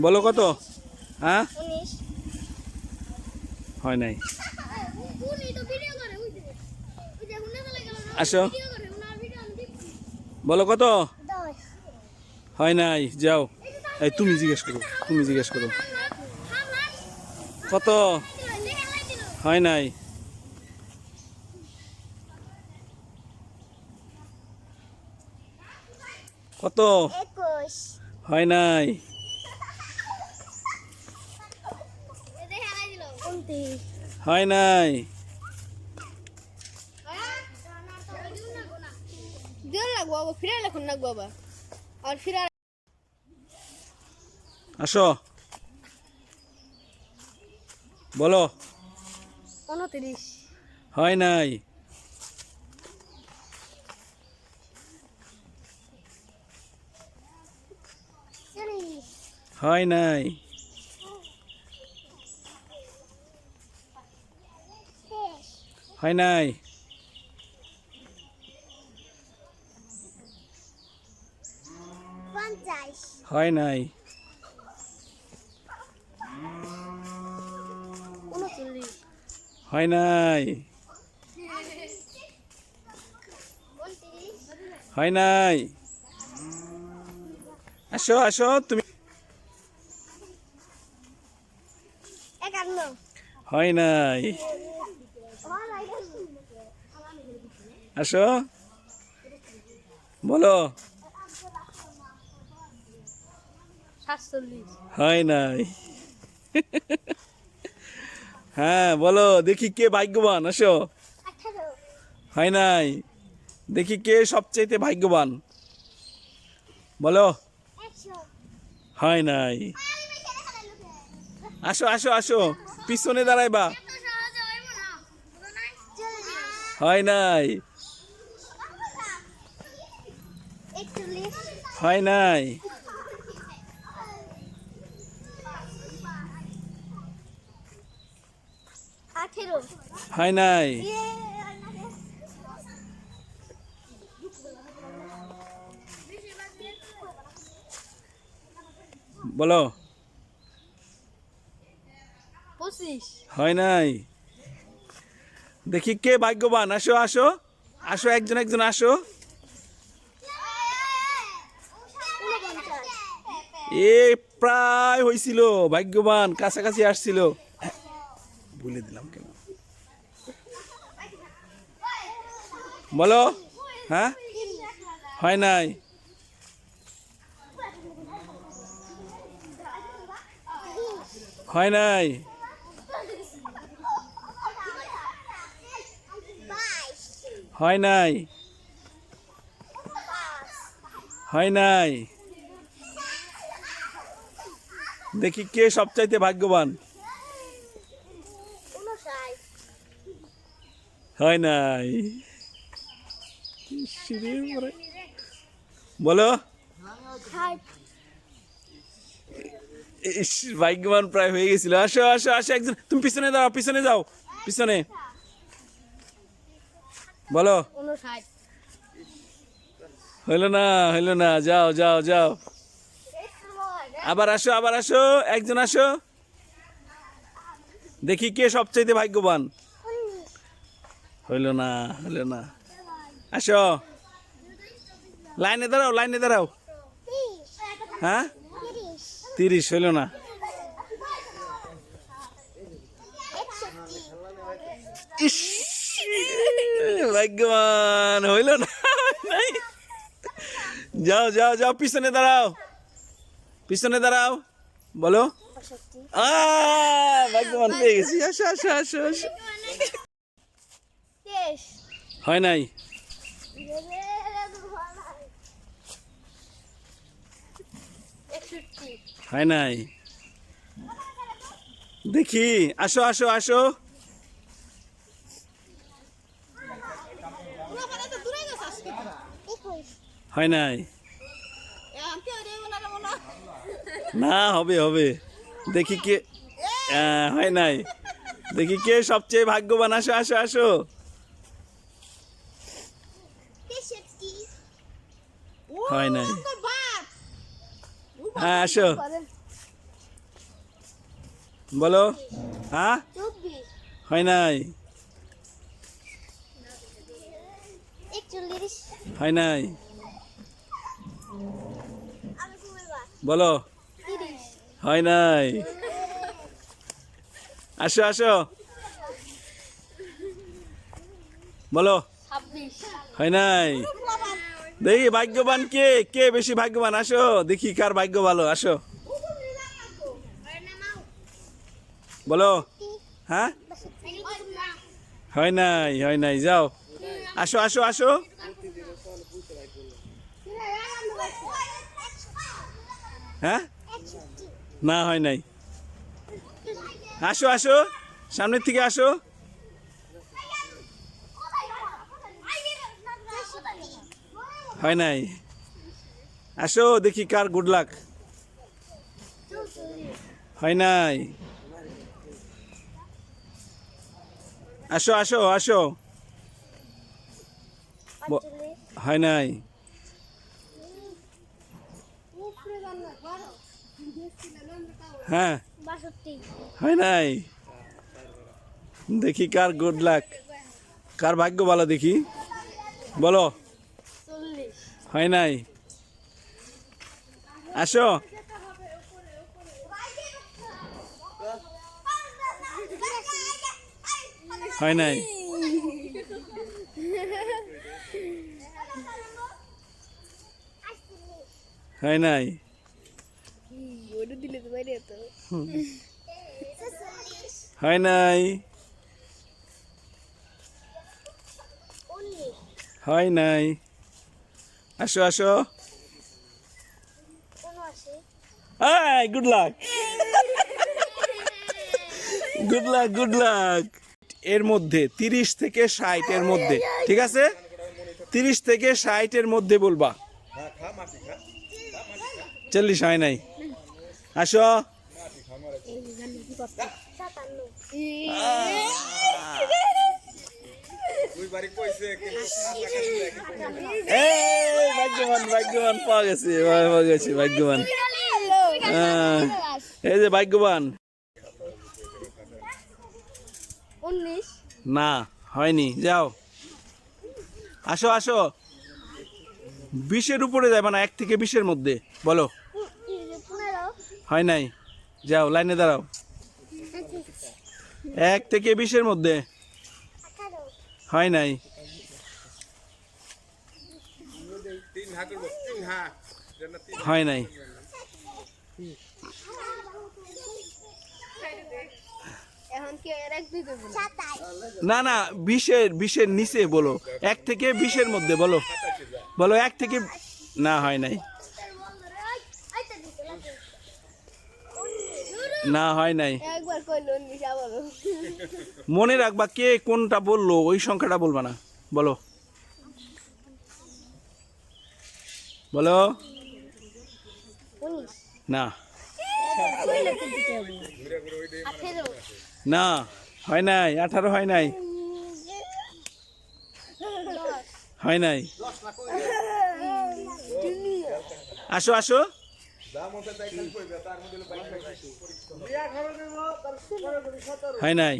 বলো কত? হ্যাঁ? হয় নাই। আসো। বলো কত? হয় নাই যাও। এই তুমি জিজ্ঞেস করো তুমি জিজ্ঞেস করো। কত? হয় নাই। কত? হয় নাই উনত্রিশ হয় নাই আসো বলো উনত্রিশ হয় নাই হয় নাই হয় নাই? হয় নাই? হয় নাই? হয় নাই? আসো আসো তুমি হয় নাই? আসো। বলো। হয় নাই। হ্যাঁ বলো দেখি কে ভাগ্যবান আসো। হয় নাই। দেখি কে সবচেয়ে ভাগ্যবান। বলো। হয় নাই। আসো আসো আসো পিছনে দাঁড়াইবা। হয় নাই? হয় নাই? হয় নাই? বলো। হয় নাই? দেখি কে ভাগ্যবান? আসো আসো। আসো, একজন একজন, আসো। এ, প্রায় হয়েছিল ভাগ্যবান, কাছাকাছি আসছিল। ভুলে দিলাম কেন? বলো হ্যাঁ? হয় নাই? হয় নাই? হয় নাই? হয় নাই? দেখি কে সবচাইতে ভাগ্যবান? হয় নাই? বলো। ভাগ্যবান প্রায় হয়ে গেছিল। আসো আসো আসো, একজন। তুমি পিছনে দাও পিছনে যাও, পিছনে। বলো। হইল না হইল না। যাও যাও যাও। আবার আসো আবার আসো। একজন আসো। দেখি কে সবচাইতে ভাগ্যবান। হইল না হইল না। আসো। লাইনে দাঁড়াও লাইনে দাঁড়াও। হ্যাঁ? তিরিশ হইল না। ভাগ্যবান হইল না? যাও যাও যাও, পিছনে দাঁড়াও। পিছনে দাঁড়াও। বলো। ভাগ্যবান পেয়ে গেছি। আসো আসো আসো আসো। হয় নাই। হয় নাই। দেখি, আসো আসো আসো। হয় নাই? না, হবে হবে। দেখি কে হয় নাই। দেখি কে সবচেয়ে ভাগ্যবান। আসো আসো আসো। হয় নাই। হ্যাঁ আসো। বলো হ্যাঁ? হয় নাই। হয় নাই? বলো। হয় নাই? আসো আসো। বলো। হয় নাই? দেখি, ভাগ্যবান কে? কে বেশি ভাগ্যবান? আসো, দেখি কার ভাগ্য ভালো। আসো। বলো। হ্যাঁ? হয় নাই হয় নাই। যাও। আসো আসো আসো। হ্যাঁ? না, হয় নাই। আসো আসো। সামনের থেকে আসো। হয় নাই। আসো, দেখি কার গুড লাক হয় নাই। আসো আসো আসো। হয় নাই। হ্যাঁ। হয় নাই? দেখি কার গুড লাক কার ভাগ্য ভালো দেখি। বলো। হয় নাই? আসো। হয় নাই? হয় নাই? হয় নাই হয় নাই আসো আসো hi good luck good luck good luck এর মধ্যে তিরিশ থেকে ষাট এর মধ্যে ঠিক আছে? তিরিশ থেকে ষাট এর মধ্যে বলবা। চল্লিশ হয় নাই। আসো। ভাগ্যবান ভাগ্যবান পাওয়া গেছে পাওয়া গেছে ভাগ্যবান। হ্যাঁ, এই যে ভাগ্যবান। না হয়নি যাও। আসো আসো। বিশের উপরে যাবে না এক থেকে বিশের মধ্যে বলো। হয় নাই? যাও, লাইনে দাঁড়াও। এক থেকে বিশের মধ্যে। হয় নাই? হয় নাই? না না, বিশের বিশের নিচে বলো। এক থেকে বিশের মধ্যে বলো। বলো, এক থেকে না, হয় নাই। না হয় নাই। মনে রাখবা কে কোনটা বলল ওই সংখ্যাটা বলবা না। বলো। বলো। না। না হয় নাই আঠারো হয় নাই। হয় নাই। আসো আসো। হয় নাই?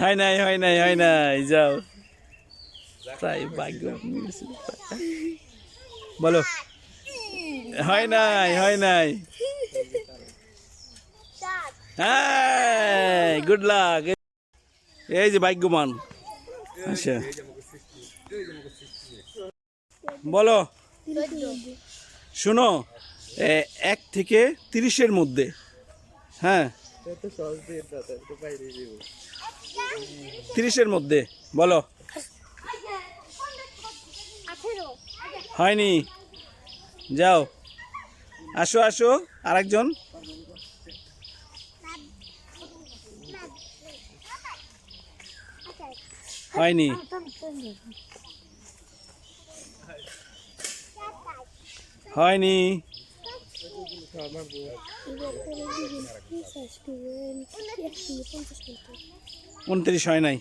হয় নাই হয় নাই হয় নাই, যাও। তাই ভাগ্য বলো। হয় নাই হয় নাই। হ্যাঁ গুড লাক এই যে ভাগ্যবান। আচ্ছা। বলো। শুনো এক থেকে তিরিশের মধ্যে। হ্যাঁ। তিরিশের মধ্যে বলো। হয়নি। যাও। আসো আসো আরেকজন। হয়নি। হয়নি। উনত্রিশ হয় নাই।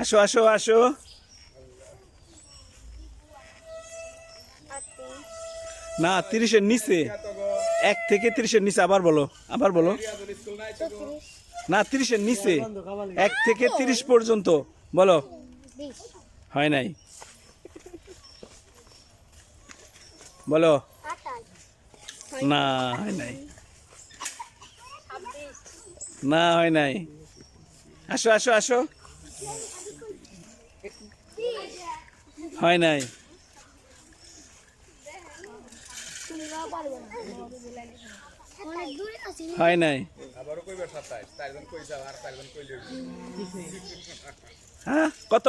আসো আসো আসো। না, তিরিশের নিচে। এক থেকে তিরিশের নিচে, আবার বলো আবার বলো। না, তিরিশের নিচে। এক থেকে তিরিশ পর্যন্ত, বলো। হয় নাই। বলো। না হয় নাই। না হয় নাই। আসো আসো আসো। হয় নাই। হয় নাই। হ্যাঁ কত?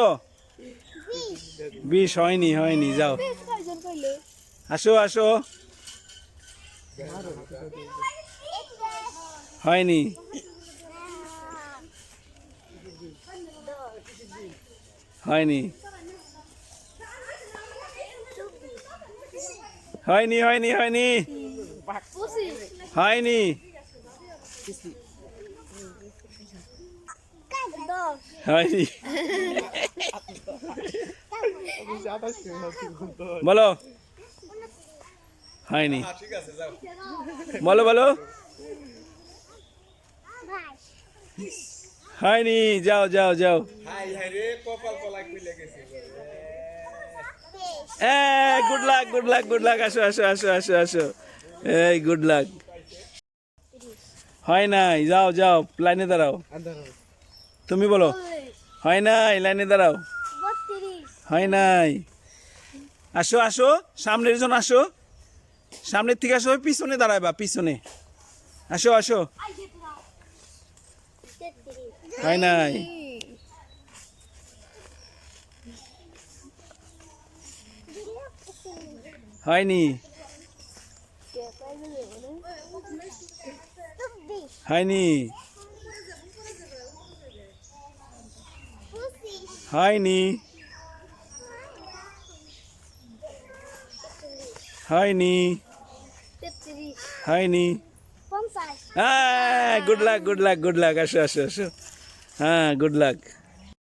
বিশ। হয়নি হয়নি যাও। আসো আসো। হয়নি। হয়নি। হয়নি হয়নি হয়নি। হয়নি। হয়নি। বলো। হয়নি। ঠিক আছে যাও। বলো বলো। হয়নি যাও যাও যাও। হাই হাই রে কপাল কলাই কইলে গেছে এ good luck good luck good luck আসো আসো আসো আসো আসো। এই গুড লাক হয় নাই যাও যাও লাইনে দাঁড়াও। তুমি বলো হয় নাই লাইনে দাঁড়াও। হয় নাই। আসো আসো সামনের জন আসো। সামনের থেকে আসো পিছনে দাঁড়াইবা পিছনে। আসো আসো। হয় নাই? হয়নি? হয়নি? হয়নি? হয়নি হয়নি হ্যাঁ good luck good luck good luck আসো আসো আসো হ্যাঁ গুড লাক